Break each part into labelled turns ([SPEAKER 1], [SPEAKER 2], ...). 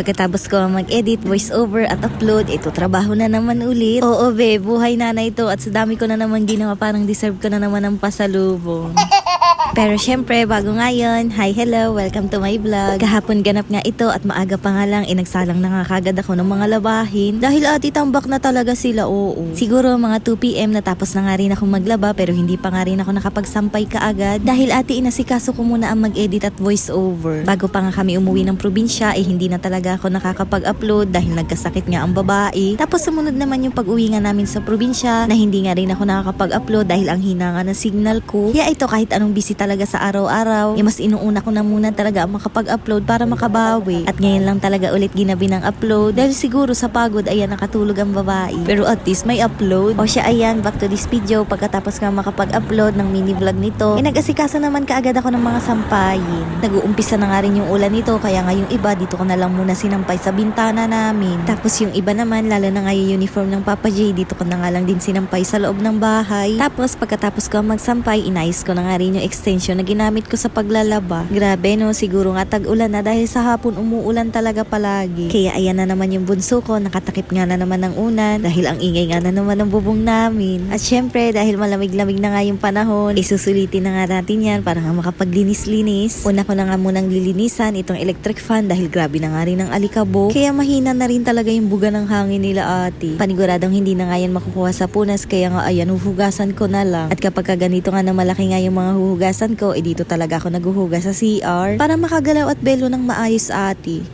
[SPEAKER 1] Pagkatapos ko mag-edit, voice over at upload, ito trabaho na naman ulit. Oo be, buhay na na ito at sa dami ko na naman ginawa parang deserve ko na naman ng pasalubong. Pero syempre, bago ngayon, hi, hello, welcome to my vlog. Kahapon ganap nga ito at maaga pa nga lang, inagsalang na nga kagad ako ng mga labahin. Dahil ati tambak na talaga sila, oo. Siguro mga 2pm natapos na nga rin ako maglaba pero hindi pa nga rin ako nakapagsampay kaagad. Dahil ati inasikaso ko muna ang mag-edit at voice over. Bago pa nga kami umuwi ng probinsya, eh hindi na talaga ako nakakapag-upload dahil nagkasakit nga ang babae. Tapos sumunod naman yung pag-uwi nga namin sa probinsya na hindi nga rin ako nakakapag-upload dahil ang hina nga ng signal ko. Kaya ito kahit anong busy talaga sa araw-araw, eh mas inuuna ko na muna talaga ang makapag-upload para makabawi. At ngayon lang talaga ulit ginabi ng upload dahil siguro sa pagod ayan nakatulog ang babae. Pero at least may upload. O siya ayan, back to this video pagkatapos nga makapag-upload ng mini vlog nito, eh nag-asikaso naman kaagad ako ng mga sampayin. Nag-uumpisa na nga rin yung ulan nito kaya nga yung iba dito ko na lang muna sinampay sa bintana namin. Tapos yung iba naman, lalo na nga yung uniform ng Papa J, dito ko na nga lang din sinampay sa loob ng bahay. Tapos pagkatapos ko magsampay, inayos ko na nga rin yung extension na ginamit ko sa paglalaba. Grabe no, siguro nga tag-ulan na dahil sa hapon umuulan talaga palagi. Kaya ayan na naman yung bunso ko, nakatakip nga na naman ng unan dahil ang ingay nga na naman ng bubong namin. At syempre, dahil malamig-lamig na nga yung panahon, isusulitin na nga natin yan para nga makapaglinis-linis. Una ko na nga munang lilinisan itong electric fan dahil grabe na nga rin ang alikabok. Kaya mahina na rin talaga yung buga ng hangin nila ate. Paniguradong hindi na nga yan makukuha sa punas kaya nga ayan, huhugasan ko na lang. At kapag ka ganito nga na malaki nga yung mga huhugasan ko, eh dito talaga ako naghuhugas sa CR para makagalaw at belo ng maayos ate.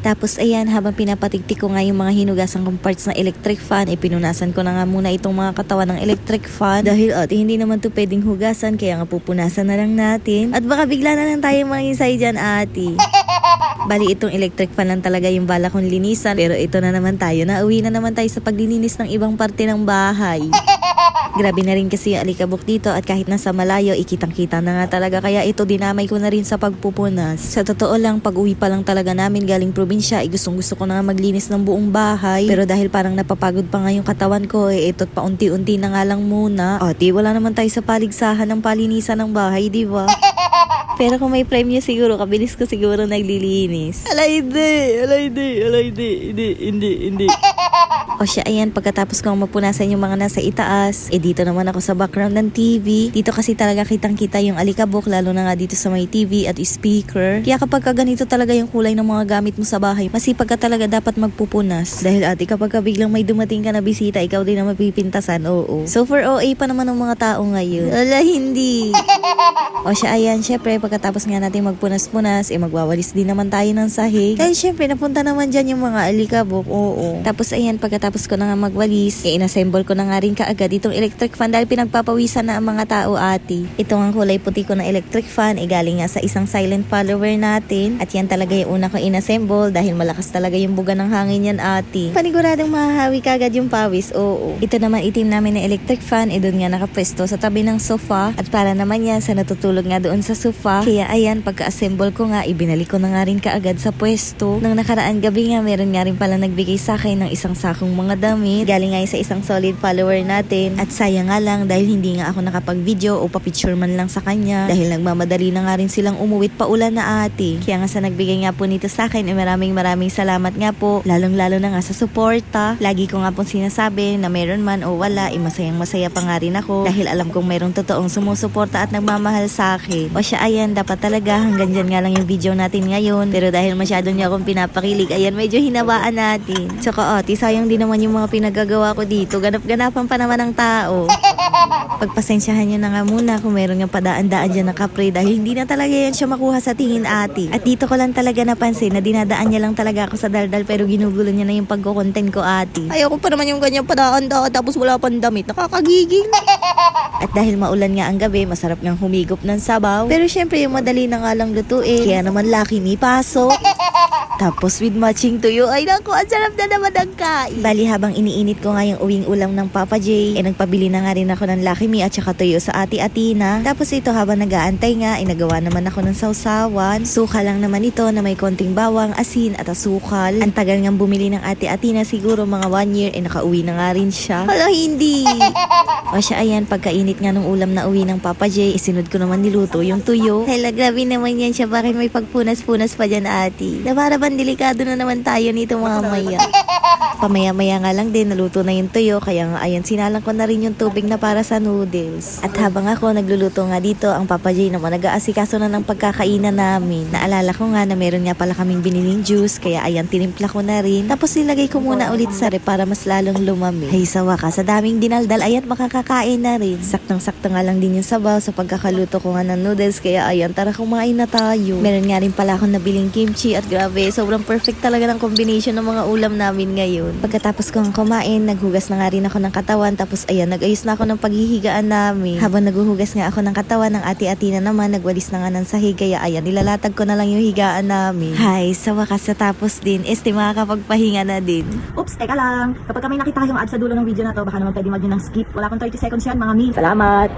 [SPEAKER 1] Tapos ayan, habang pinapatigtik ko nga yung mga hinugasan kong parts ng electric fan, eh pinunasan ko na nga muna itong mga katawan ng electric fan. Dahil at hindi naman to pwedeng hugasan, kaya nga pupunasan na lang natin. At baka bigla na lang tayo mangisay dyan, ate. Bali, itong electric fan lang talaga yung bala kong linisan. Pero ito na naman tayo, nauwi na naman tayo sa paglilinis ng ibang parte ng bahay. Grabe na rin kasi yung alikabok dito at kahit nasa malayo, ikitang-kita na nga talaga. Kaya ito dinamay ko na rin sa pagpupunas. Sa totoo lang, pag uwi pa lang talaga namin galing probinsya, eh, gustong gusto ko na nga maglinis ng buong bahay. Pero dahil parang napapagod pa nga yung katawan ko, eh ito't paunti-unti na nga lang muna. O, di wala naman tayo sa paligsahan ng palinisan ng bahay, di ba? Pero kung may premyo siguro, kabilis ko siguro naglilinis. Alay di, alay di, alay di, hindi, hindi, hindi. O siya, ayan, pagkatapos kong mapunasan yung mga nasa itaas, eh dito naman ako sa background ng TV. Dito kasi talaga kitang-kita yung alikabok, lalo na nga dito sa may TV at speaker. Kaya kapag ka ganito talaga yung kulay ng mga gamit mo sa bahay, masipag ka talaga dapat magpupunas. Dahil ate, kapag ka biglang may dumating ka na bisita, ikaw din na mapipintasan, oo. So for OA pa naman ng mga tao ngayon. Wala, hindi. O siya, ayan, syempre, pagkatapos nga natin magpunas-punas, eh magwawalis din naman tayo ng sahig. Dahil syempre, napunta naman dyan yung mga alikabok, oo. Tapos ayan, pagkatapos ko na nga magwalis, eh inassemble ko na nga rin kaagad itong electric fan dahil pinagpapawisan na ang mga tao ati. Ito ang kulay puti ko na electric fan, eh galing nga sa isang silent follower natin. At yan talaga yung una ko inassemble dahil malakas talaga yung buga ng hangin yan ati. Paniguradong mahahawi kagad yung pawis, oo. Ito naman itim namin na electric fan, eh doon nga nakapwesto sa tabi ng sofa. At para naman yan sa natutulog nga doon sa sofa. Kaya ayan, pagka-assemble ko nga, ibinalik ko na nga rin kaagad sa pwesto. Nang nakaraan gabi nga, meron nga rin pala nagbigay sa akin ng isang sakong mga damit. Galing nga sa isang solid follower natin. At sayang nga lang dahil hindi nga ako nakapag-video o pa-picture man lang sa kanya. Dahil nagmamadali na nga rin silang umuwit pa ulan na ate. Kaya nga sa nagbigay nga po nito sa akin, eh maraming maraming salamat nga po. Lalong lalo na nga sa suporta. Lagi ko nga pong sinasabi na meron man o wala, eh masayang masaya pa nga rin ako. Dahil alam kong mayroong totoong sumusuporta at nagmamahal sa akin. O siya ayan, dapat talaga hanggang dyan nga lang yung video natin ngayon. Pero dahil masyado niya akong pinapakilig, ayan medyo hinabaan natin. So kaoti, sayang din naman yung mga pinagagawa ko dito. Ganap-ganapan pa naman ng tao. Pagpasensyahan nyo na nga muna kung meron nga padaan-daan dyan na kapre dahil hindi na talaga yan siya makuha sa tingin ate. At dito ko lang talaga napansin na dinadaan niya lang talaga ako sa daldal pero ginugulo niya na yung pagko-content ko ate. Ayoko pa naman yung ganyan padaan-daan tapos wala pang damit. Nakakagiging. At dahil maulan nga ang gabi, masarap ngang humigop ng sabaw. Pero syempre yung madali na nga lang lutuin. Kaya naman laki may pasok. Tapos with matching tuyo, ay naku, ang sarap na naman ang kain. Bali habang iniinit ko nga yung uwing ulam ng Papa J, eh nagpabili na nga rin ako ng Lucky Me at saka tuyo sa ati Atina. Tapos ito habang nag-aantay nga, ay nagawa naman ako ng sausawan. Suka lang naman ito na may konting bawang, asin at asukal. Ang tagal nga bumili ng ati Atina siguro mga one year, eh nakauwi na nga rin siya. Hala, hindi! o siya ayan, pagkainit nga ng ulam na uwi ng Papa J, isinod ko naman niluto yung tuyo. Hala, grabe naman yan siya. Bakit may pagpunas-punas pa dyan, ati? Na para bang delikado na naman tayo nito mamaya. Pamaya-maya nga lang din, naluto na yung tuyo. Kaya nga, ayan, sinalang ko na rin yung tubig na para sa noodles. At habang ako nagluluto nga dito, ang Papa J naman nag-aasikaso na ng pagkakainan namin. Naalala ko nga na meron nga pala kaming biniling juice, kaya ayan, tinimpla ko na rin. Tapos nilagay ko muna ulit sa rep para mas lalong lumami. Ay, sa wakas, sa daming dinaldal, ayan, makakakain na rin. Saktong-sakto nga lang din yung sabaw sa pagkakaluto ko nga ng noodles, kaya ayan, tara kumain na tayo. Meron nga rin pala akong nabiling kimchi at grabe, sobrang perfect talaga ng combination ng mga ulam namin ngayon. Pagkatapos kong kumain, naghugas na nga rin ako ng katawan, tapos ayan, nag-ayos na ako ng paghihigaan namin. Habang naghuhugas nga ako ng katawan, ng ati-ati na naman, nagwalis na nga ng sahig, kaya ayan, nilalatag ko na lang yung higaan namin. Hay, sa wakas sa tapos din, este makakapagpahinga na din.
[SPEAKER 2] Oops, teka lang. Kapag may nakita kayong ad sa dulo ng video na to, baka naman pwede mag ng skip. Wala pang 30 seconds yan, mga min. Salamat!